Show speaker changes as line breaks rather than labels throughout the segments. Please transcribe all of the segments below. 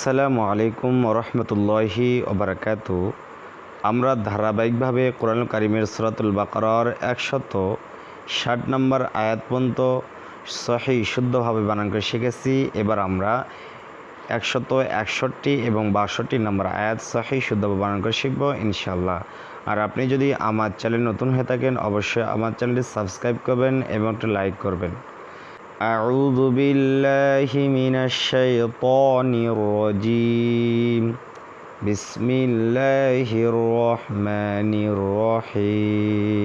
আসসালামু আলাইকুম রহমতুল্লাহি ওবরাকাত। আমরা ধারাবাহিকভাবে কোরআন কারিমের সরাতুল বাকরার একশত ষাট নম্বর আয়াত পর্যন্ত সহি শুদ্ধভাবে বানান করে শিখেছি। এবার আমরা একশত একষট্টি এবং বাষট্টি নম্বর আয়াত সহি শুদ্ধভাবে বানান করে শিখব ইনশাল্লাহ আর আপনি যদি আমার চ্যানেল নতুন হয়ে থাকেন, অবশ্যই আমার চ্যানেলটি সাবস্ক্রাইব করবেন এবং একটু লাইক করবেন। أعوذ بالله من الشيطان الرجيم بسم الله الرحمن الرحيم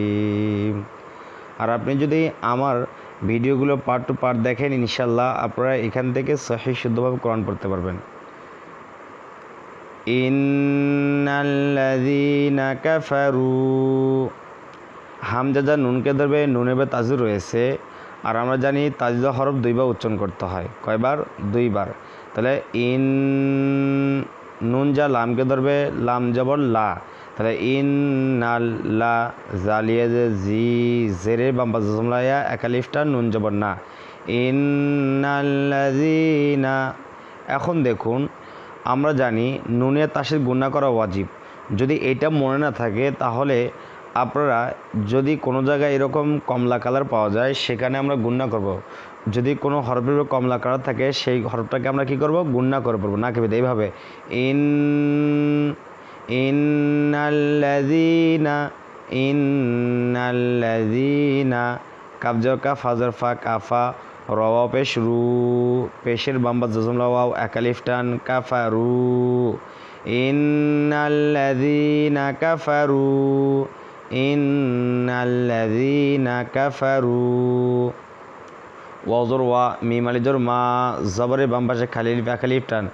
আর আপনি যদি আমার ভিডিওগুলো পার্ট টু পার্ট দেখেন ইনশাল্লাহ আপনারা এখান থেকে সহি শুদ্ধভাবে কোরআন পড়তে পারবেন ইন্নাল্লাযীনা কাফারু হামজা যা নুনকে ধরবে নুনের বা তাজু রয়েছে আর আমরা জানি তাজিদা হরফ দুইবার উচ্চারণ করতে হয়। কয়বার? দুইবার। তাহলে ইন নুন যা লামকে ধরবে, লাম জবর লা। তাহলে ইন নাল লা জালিয়া যে জি জেরের বাম্বা জসমলাইয়া একালিফটা নুন জবর না। ইন না। এখন দেখুন, আমরা জানি নুনের তাসের গুণা করা ওয়াজিব। যদি এটা মনে না থাকে, তাহলে আপনারা যদি কোনো জায়গায় এরকম কমলা কালার পাওয়া যায়, সেখানে আমরা গুন্না করব। যদি কোনো হরফের কমলা কালার থাকে, সেই হরফটাকে আমরা কি করব? গুন্না করে পড়ব। না কেবে এইভাবে। ইন, ইন্নাল্লাযীনা ইন্নাল্লাযীনা কাবজর কা ফাজর ফা কাফা রওয়া পেশ, রু, পেশের বাম্বা জজমলা ওয়াও একালিফটান কাফারু ইন্নাল্লাযীনা কাফারু ইন্নাল্লাযীনা কাফারু। ওয়াজর ওয়া মিম আলিজর মা জবরের বাম পাশে খালি একালিফ টান।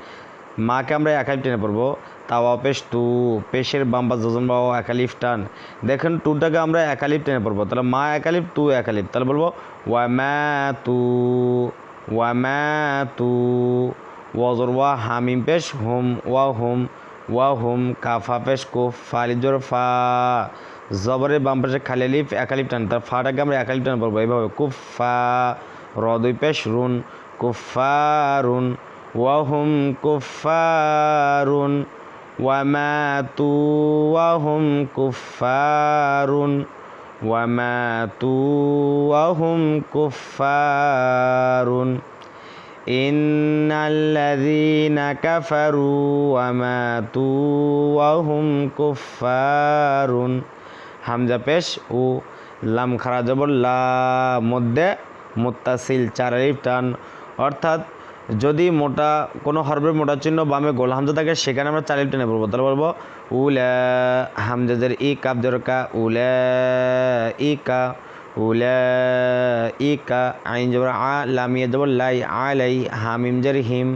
মাকে আমরা একালিফ টেনে পড়ব। তাওয়া পেশ তু, পেশের বাম পাশ জজন বাবা একালিফ টান। দেখেন টুটাকে আমরা একালিফ টেনে পড়ব। তাহলে মা একালিফ তু একালিফ তাহলে বলব, ওয়া ম্যা তু, ওয়া ম্যা তু। ওয়াজর ওয়া হামিম পেশ, হুম ওয়া হুম। ওয়া হুম কাফা পেশ কুফ ফালিজর ফা। জবরের বাম পাশে খালি আলিফ একালিফ টান। তার ফাটাকে আমরা একালিফ টান পড়ব এইভাবে কুফা রদুই পেশ রুন কুফারুন ওয়াহুম কুফারুন ওয়ামাতু ওয়াহুম কুফারুন ওয়ামাতু ওয়াহুম কুফারুন ইন্নাল্লাযীনা কাফারু ওয়ামাতু ওয়াহুম কুফারুন হামজা পেশ ও লাম খারা জবর লা মধ্যে মুত্তাসিল চার আলিফ টান। অর্থাৎ যদি মোটা কোনো হরবের মোটা চিহ্ন বামে গোল হামজা থাকে, সেখানে আমরা আলিফ টেনে পড়ব। তাহলে বলব উলা হামজাদের ই কাপ জরকা উলা ই কা উলা ই কা আইন জবর আ লামিয়া জবর লাই আলাই হামিম জের হিম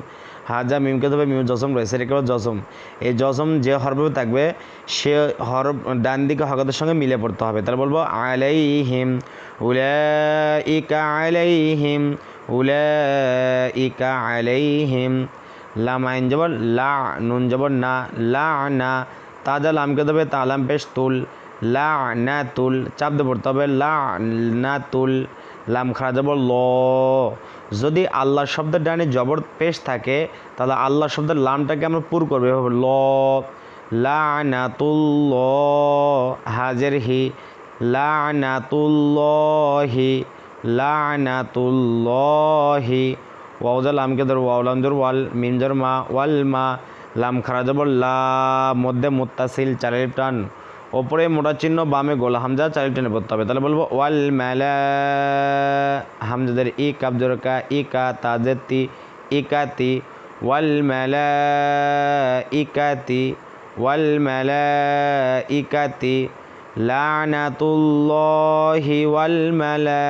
হাজা মিমকে তবে মিম জসম রয়েছে, এটা কেবল জসম। এই জসম যে হরফে থাকবে, সে হরফ ডান দিকে হরকতের সঙ্গে মিলে পড়তে হবে। তাহলে বলব আলাই হিম উলা ইকা আলাই হিম উলা ইকা আলাই হিম লাম আইন জবর লা, নুন জবর না, লা না। তাজা লামকে দেবে তালাম পেশ তুল। লা না তুল চাপ দেব তবে লা না তুল লাম খারা জবর ল। যদি আল্লাহ শব্দের ডানে জবর পেশ থাকে, তাহলে আল্লাহ শব্দের লামটাকে আমরা পুর করব, এভাবে ল। লানাতুল্ল হাজের হি লানাতুল্লহি। লানাতুল্লহি ওয়াউজাল লামকে ধর ওয়াউলামজর ওয়াল মিমজর মা, ওয়াল, মা, লাম খারা জবর লা। মধ্যে মুত্তাসিল, চারের টান। ওপরে মোটা চিহ্ন, বামে গোলা। হামজা চারি টেনে পড়তে হবে। তাহলে বলব, ওয়াল মেলা হামজাদের ই কাবজরকা ই কা তাজের তি কাতি ওয়াল মেলা ইকাতি ওয়াল মেলা ইকাতি লানাতুল্লাহি ওয়াল মেলা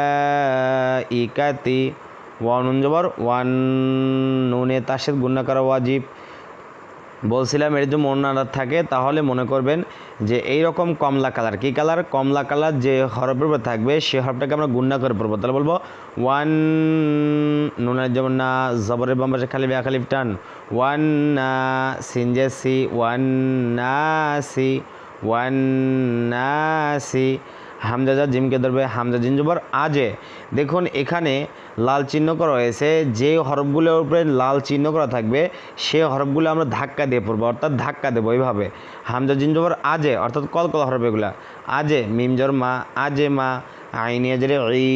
ইকাতি ওয়ানুন জবর, ওয়ান নুনে তাসের করা ওয়াজিব। বলছিলাম এর যদি মন না থাকে, তাহলে মনে করবেন যে এই রকম কমলা কালার। কী কালার? কমলা কালার যে হরফের উপর থাকবে, সে হরফটাকে আমরা গুন্না করে পড়ব। তাহলে বলব, ওয়ান, নুনের যেমন না, জবরের বাম্বাসে খালি বেয়া খালিফ টান। ওয়ান না সিনজে সি, ওয়ান না সি, ওয়ান না সি হামজা যা জিমকে ধরবে হামজা জিন জবর আজে। দেখুন, এখানে লাল চিহ্ন করা হয়েছে, যে হরফগুলোর উপরে লাল চিহ্ন করা থাকবে, সে হরফগুলো আমরা ধাক্কা দিয়ে পড়ব, অর্থাৎ ধাক্কা দেবো এইভাবে। হামজা জিন জবর আজে, অর্থাৎ কলকল হরফ এগুলা। আজে, মিম জর মা, আজে মা আইনিয়া জেরে ই,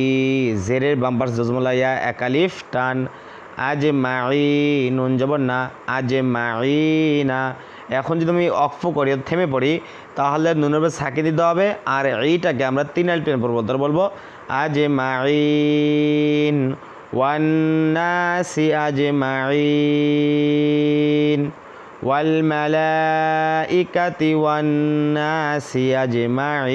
জেরের বাম্পার জজমলা ইয়া একালিফ টান। আজে মাই নুন জবর না, আজে মাই না এখন যদি আমি অক্ফ করি থেমে পড়ি তাহলে নুনের উপর সাকি দিতে হবে আর এইটাকে আমরা তিন আল টেনে পড়বো তার বলবো আজে মাইন ওয়ান্নাসি আজে মাইন والملائكة والناس أجمعين